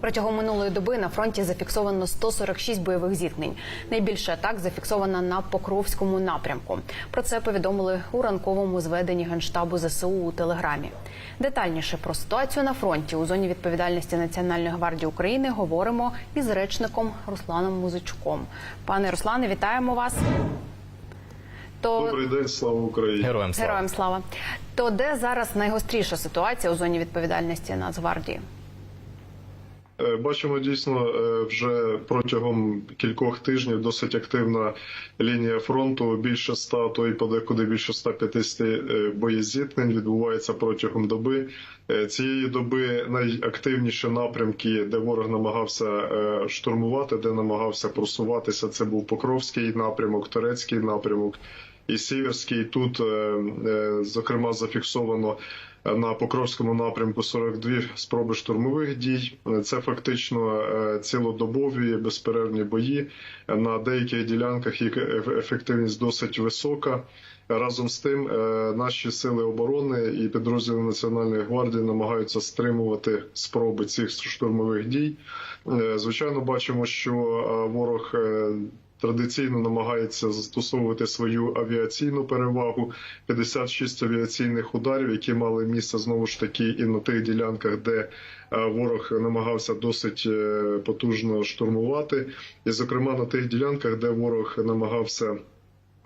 Протягом минулої доби на фронті зафіксовано 146 бойових зіткнень. Найбільше атак зафіксовано на Покровському напрямку. Про це повідомили у ранковому зведенні генштабу ЗСУ у телеграмі. Детальніше про ситуацію на фронті у зоні відповідальності Національної гвардії України говоримо із речником Русланом Музичуком. Пане Руслане, вітаємо вас. То Добрий день, слава Україні. Героям слава. героям слава. То де зараз найгостріша ситуація у зоні відповідальності Нацгвардії? Е, Бачимо дійсно е, вже протягом кількох тижнів досить активна лінія фронту. Більше 100, то і подекуди більше 150 е, боєзіткнень відбувається протягом доби. Цієї доби найактивніші напрямки, де ворог намагався штурмувати, де намагався просуватися. Це був Покровський напрямок, Турецький напрямок і Сіверський. Тут, зокрема, зафіксовано на Покровському напрямку 42 спроби штурмових дій. Це фактично е, цілодобові безперервні бої. На деяких ділянках їх ефективність досить висока. Разом з тим, е, наші сили оборони і підрозділи Національної гвардії намагаються стримувати спроби цих штурмових дій. Е, Звичайно, бачимо, що ворог традиційно намагається застосовувати свою авіаційну перевагу. 56 авіаційних ударів, які мали місце знову ж таки і на тих ділянках, де е, ворог намагався досить е, потужно штурмувати, і зокрема на тих ділянках, де ворог намагався.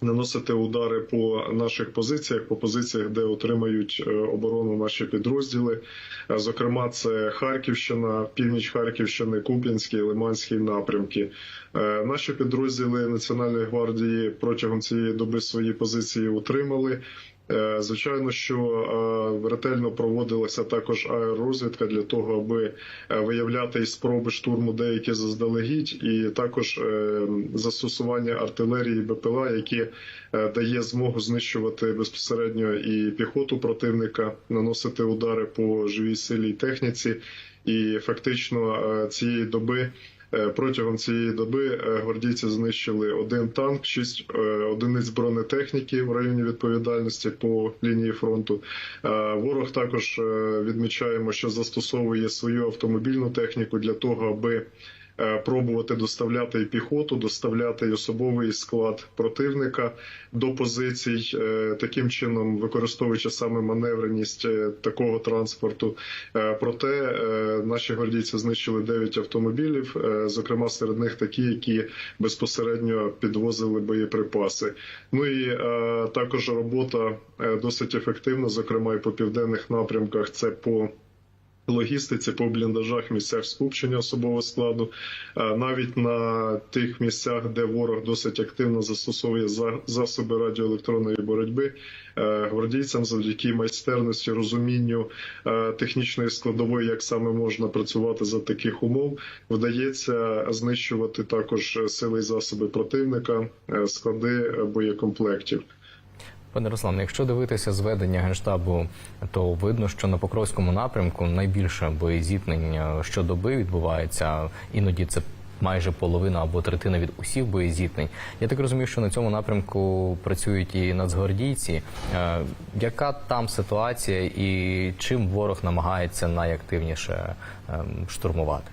Наносити удари по наших позиціях, по позиціях, де отримають е, оборону наші підрозділи. Е, Зокрема, це Харківщина, північ Харківщини, Куп'янський, Лиманський напрямки. Е, Наші підрозділи Національної гвардії протягом цієї доби свої позиції утримали. Е, Звичайно, що е, ретельно проводилася також аеророзвідка для того, аби е, виявляти і спроби штурму деякі заздалегідь, і також застосування артилерії БПЛА, які дає змогу знищувати безпосередньо і піхоту противника, наносити удари по живій силі і техніці. І фактично цієї доби. Е, Протягом цієї доби е, гвардійці знищили один танк, шість е, одиниць бронетехніки в районі відповідальності по лінії фронту. Ворог також відмічаємо, що застосовує свою автомобільну техніку для того, аби пробувати доставляти і піхоту, доставляти і особовий склад противника до позицій, е, таким чином використовуючи саме маневреність е, такого транспорту. Е, Проте е, наші гвардійці знищили 9 автомобілів, е, зокрема серед них такі, які безпосередньо підвозили боєприпаси. Ну і е, також робота е, досить ефективна, зокрема і по південних напрямках. Це по Логістиці по бліндажах, місцях скупчення особового складу, Е, навіть на тих місцях, де ворог досить активно застосовує засоби радіоелектронної боротьби, е, гвардійцям завдяки майстерності, розумінню е, технічної складової, як саме можна працювати за таких умов, вдається знищувати також сили і засоби противника, склади боєкомплектів. Пане Руслане, якщо дивитися зведення генштабу, то видно, що на Покровському напрямку найбільше боєзіткнень е, щодоби відбувається. Іноді це майже половина або третина від усіх боєзіткнень. Я так розумію, що на цьому напрямку працюють і нацгвардійці. Е, Яка там ситуація і чим ворог намагається найактивніше ем, штурмувати?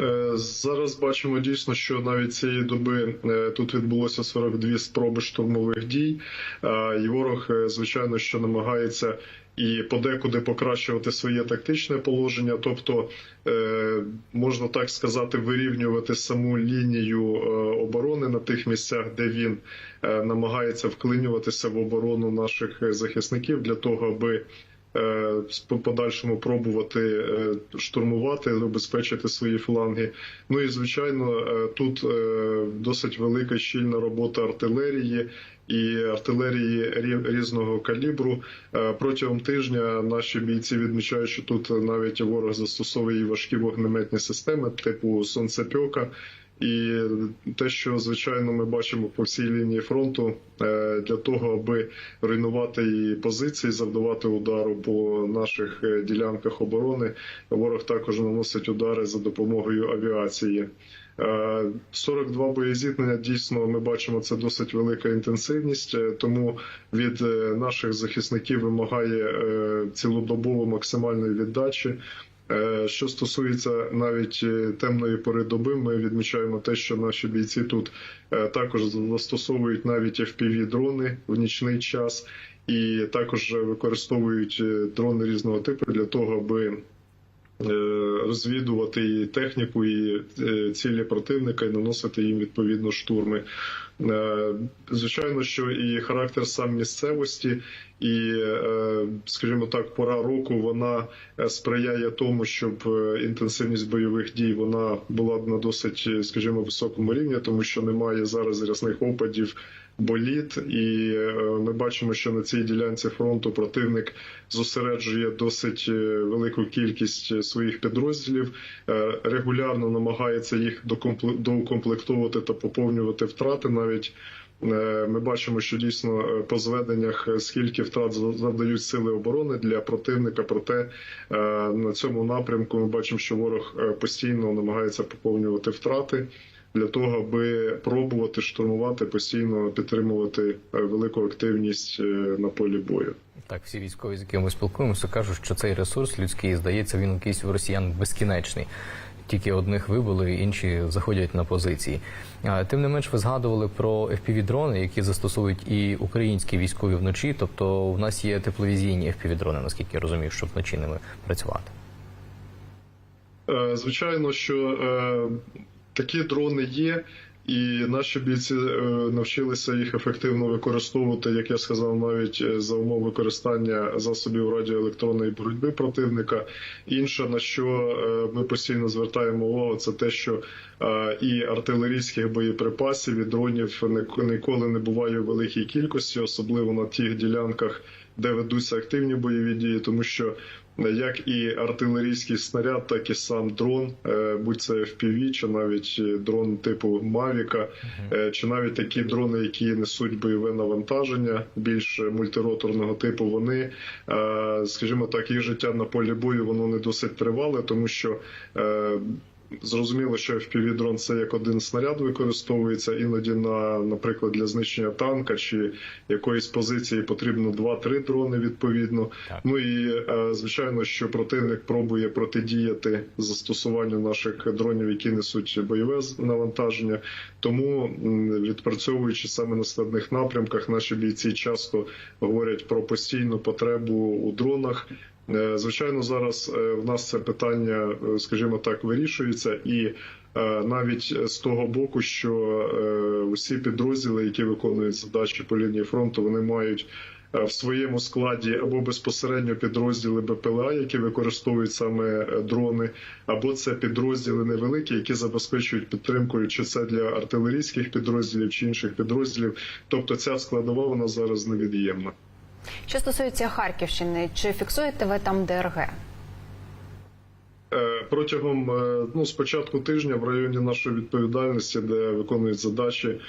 Е, Зараз бачимо дійсно, що навіть цієї доби е, тут відбулося 42 спроби штурмових дій. Е, І ворог, звичайно, що намагається і подекуди покращувати своє тактичне положення, тобто можна так сказати, вирівнювати саму лінію оборони на тих місцях, де він намагається вклинюватися в оборону наших захисників для того, аби в подальшому пробувати е, штурмувати, забезпечити свої фланги. Ну і звичайно, е, тут е, досить велика щільна робота артилерії. І артилерії рі- різного калібру Е, протягом тижня наші бійці відмічають, що тут навіть ворог застосовує і важкі вогнеметні системи, типу сонцепьока. І те, що звичайно ми бачимо по всій лінії фронту, е, для того, аби руйнувати і позиції, завдавати удару по наших е, ділянках оборони, ворог також наносить удари за допомогою авіації. Е, 42 боєзіткнення дійсно ми бачимо це досить велика інтенсивність, е, тому від е, наших захисників вимагає е, цілодобово максимальної віддачі. Е, Що стосується навіть е, темної пори доби, ми відмічаємо те, що наші бійці тут е, також застосовують навіть fpv дрони в нічний час, і також використовують дрони різного типу для того, аби розвідувати і техніку, і е, цілі противника, і наносити їм відповідно штурми. Е, Звичайно, що і характер сам місцевості, і, е, скажімо так, пора року вона е, сприяє тому, щоб е, інтенсивність бойових дій вона була на досить, е, скажімо, високому рівні, тому що немає зараз рясних опадів. Боліт, і е, ми бачимо, що на цій ділянці фронту противник зосереджує досить е, велику кількість е, своїх підрозділів, регулярно намагається їх доукомплектовувати та поповнювати втрати. Навіть ми бачимо, що дійсно по зведеннях скільки втрат за- завдають сили оборони для противника. Проте на цьому напрямку ми бачимо, що ворог постійно намагається поповнювати втрати для того, аби пробувати штурмувати, постійно підтримувати е, велику активність е, на полі бою. Так, всі військові, з якими ми спілкуємося, кажуть, що цей ресурс людський, здається, він якийсь у росіян безкінечний. Тільки одних вибили, інші заходять на позиції. Тим не менш, ви згадували про FPV-дрони, які застосовують і українські військові вночі. Тобто, у нас є тепловізійні FPV-дрони, наскільки я розумію, щоб вночі ними працювати. Е, Звичайно, що такі дрони є, і наші бійці е, навчилися їх ефективно використовувати, як я сказав, навіть е, за умов використання засобів радіоелектронної боротьби противника. Інше на що е, ми постійно звертаємо увагу, це те, що і артилерійських боєприпасів, і дронів ні- ніколи не буває в великій кількості, особливо на тих ділянках, де ведуться активні бойові дії, тому що як і артилерійський снаряд, так і сам дрон, е, будь це FPV, чи навіть е, дрон типу Мавіка, е, чи навіть такі дрони, які несуть бойове навантаження більш мультироторного типу, вони, е, скажімо так, їх життя на полі бою воно не досить тривале, тому що. Зрозуміло, що FPV-дрон це як один снаряд використовується іноді на, наприклад, для знищення танка чи якоїсь позиції потрібно 2-3 дрони відповідно. Так. Ну і е, звичайно, що противник пробує протидіяти застосуванню наших дронів, які несуть бойове навантаження. Тому відпрацьовуючи саме на складних напрямках, наші бійці часто говорять про постійну потребу у дронах. Е, Звичайно, зараз е, в нас це питання, е, скажімо так, вирішується, і навіть з того боку, що усі підрозділи, які виконують задачі по лінії фронту, вони мають в своєму складі або безпосередньо підрозділи БПЛА, які використовують саме дрони, або це підрозділи невеликі, які забезпечують підтримкою, чи це для артилерійських підрозділів чи інших підрозділів. Тобто ця складова вона зараз невід'ємна. Що стосується Харківщини, чи фіксуєте ви там ДРГ? Е, Протягом е, ну, спочатку тижня в районі нашої відповідальності, де виконують задачі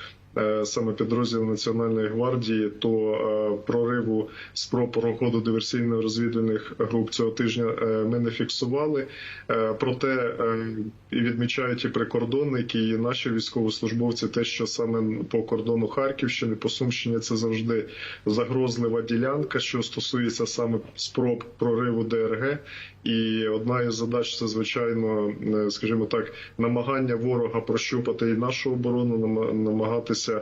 саме підрозділи Національної гвардії, то е, прориву спроб проходу диверсійно-розвідувальних груп цього тижня е, ми не фіксували. Е, Проте е, відмічають і прикордонники, і наші військовослужбовці, те, що саме по кордону Харківщини, по Сумщині, це завжди загрозлива ділянка, що стосується саме спроб прориву ДРГ. І одна із задач це звичайно, е, скажімо так, намагання ворога прощупати і нашу оборону, нама- намагатися е,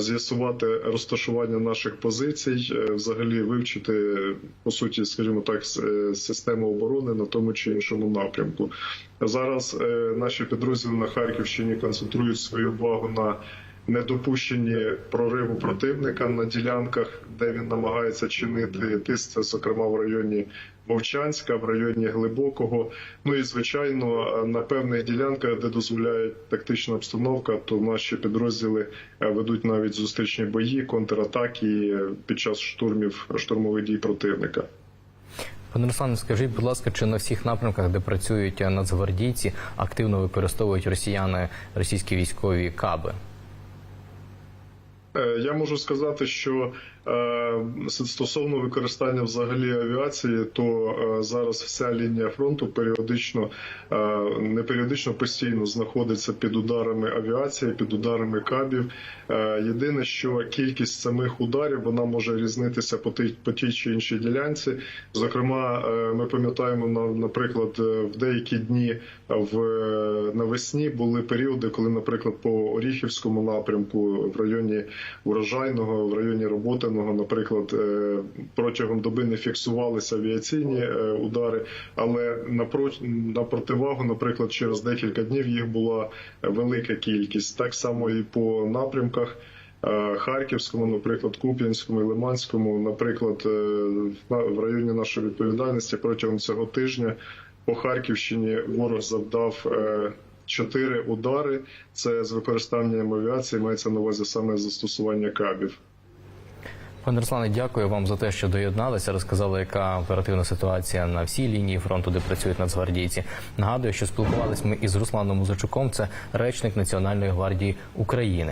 з'ясувати розташування наших позицій, е, взагалі вивчити по суті, скажімо так, е, систему оборони на тому чи іншому напрямку. Зараз е, наші підрозділи на Харківщині концентрують свою увагу на недопущенні прориву противника на ділянках, де він намагається чинити тиск, зокрема в районі Вовчанська, в районі Глибокого. Ну і звичайно на певних ділянках, де дозволяє тактична обстановка, то наші підрозділи е, ведуть навіть зустрічні бої, контратаки під час штурмів штурмових дій противника. Пане Руслане, скажіть, будь ласка, чи на всіх напрямках, де працюють нацгвардійці, активно використовують росіяни російські військові каби? Е, Я можу сказати, що Стосовно використання взагалі авіації, то е, зараз вся лінія фронту періодично е, не періодично постійно знаходиться під ударами авіації, під ударами кабів. Е, Єдине, що кількість самих ударів вона може різнитися по тій, по тій чи іншій ділянці. Зокрема, е, ми пам'ятаємо на- наприклад, е, в деякі дні в е, навесні були періоди, коли, наприклад, по Оріхівському напрямку в районі урожайного, в районі роботиного, наприклад, е, протягом доби не фіксувалися авіаційні е, удари, але на противагу, наприклад, через декілька днів їх була велика кількість. Так само і по напрямках. е, Харківському, наприклад, Куп'янському і Лиманському, наприклад, на- в районі нашої відповідальності протягом цього тижня по Харківщині ворог завдав чотири удари. Це з використанням авіації мається на увазі саме застосування кабів. Пане Руслане, дякую вам за те, що доєдналися. Розказали, яка оперативна ситуація на всій лінії фронту, де працюють нацгвардійці. Нагадую, що спілкувалися ми із Русланом Музачуком, Це речник Національної гвардії України.